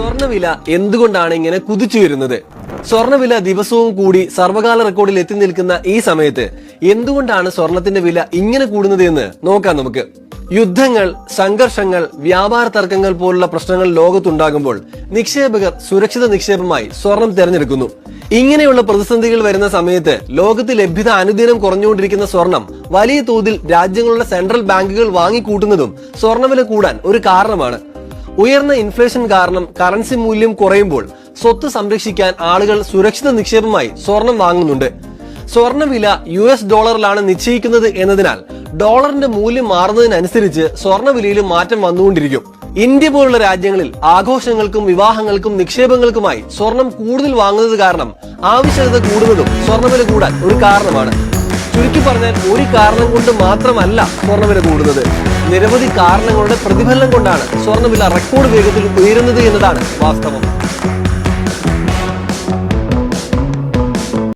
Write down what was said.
സ്വർണവില എന്തുകൊണ്ടാണ് ഇങ്ങനെ കുതിച്ചു വരുന്നത്? സ്വർണവില ദിവസവും കൂടി സർവകാല റെക്കോർഡിൽ എത്തി നിൽക്കുന്ന ഈ സമയത്ത് എന്തുകൊണ്ടാണ് സ്വർണത്തിന്റെ വില ഇങ്ങനെ കൂടുന്നത് എന്ന് നോക്കാം നമുക്ക്. യുദ്ധങ്ങൾ സംഘർഷങ്ങൾ വ്യാപാര തർക്കങ്ങൾ പോലുള്ള പ്രശ്നങ്ങൾ ലോകത്തുണ്ടാകുമ്പോൾ നിക്ഷേപകർ സുരക്ഷിത നിക്ഷേപമായി സ്വർണം തിരഞ്ഞെടുക്കുന്നു. ഇങ്ങനെയുള്ള പ്രതിസന്ധികൾ വരുന്ന സമയത്ത് ലോകത്ത് ലഭ്യത അനുദിനം കുറഞ്ഞുകൊണ്ടിരിക്കുന്ന സ്വർണം വലിയ തോതിൽ രാജ്യങ്ങളുടെ സെൻട്രൽ ബാങ്കുകൾ വാങ്ങിക്കൂട്ടുന്നതും സ്വർണവില കൂടാൻ ഒരു കാരണമാണ്. ഉയർന്ന ഇൻഫ്ലേഷൻ കാരണം കറൻസി മൂല്യം കുറയുമ്പോൾ സ്വത്ത് സംരക്ഷിക്കാൻ ആളുകൾ സുരക്ഷിത നിക്ഷേപമായി സ്വർണം വാങ്ങുന്നുണ്ട്. സ്വർണവില യു എസ് ഡോളറിലാണ് നിശ്ചയിക്കുന്നത് എന്നതിനാൽ ഡോളറിന്റെ മൂല്യം മാറുന്നതിനനുസരിച്ച് സ്വർണവിലയിലും മാറ്റം വന്നുകൊണ്ടിരിക്കും. ഇന്ത്യ പോലുള്ള രാജ്യങ്ങളിൽ ആഘോഷങ്ങൾക്കും വിവാഹങ്ങൾക്കും നിക്ഷേപങ്ങൾക്കുമായി സ്വർണം കൂടുതൽ വാങ്ങുന്നത് കാരണം ആവശ്യകത കൂടുന്നതും സ്വർണവില കൂടാൻ ഒരു കാരണമാണ്. ചുരുക്കി പറഞ്ഞാൽ ഒരു കാരണം കൊണ്ട് മാത്രമല്ല സ്വർണവില കൂടുന്നത്. നിരവധി കാരണങ്ങളുടെ പ്രതിഫലനം കൊണ്ടാണ് സ്വർണവില റെക്കോർഡ് വേഗത്തിൽ ഉയരുന്നത് എന്നതാണ് വാസ്തവം.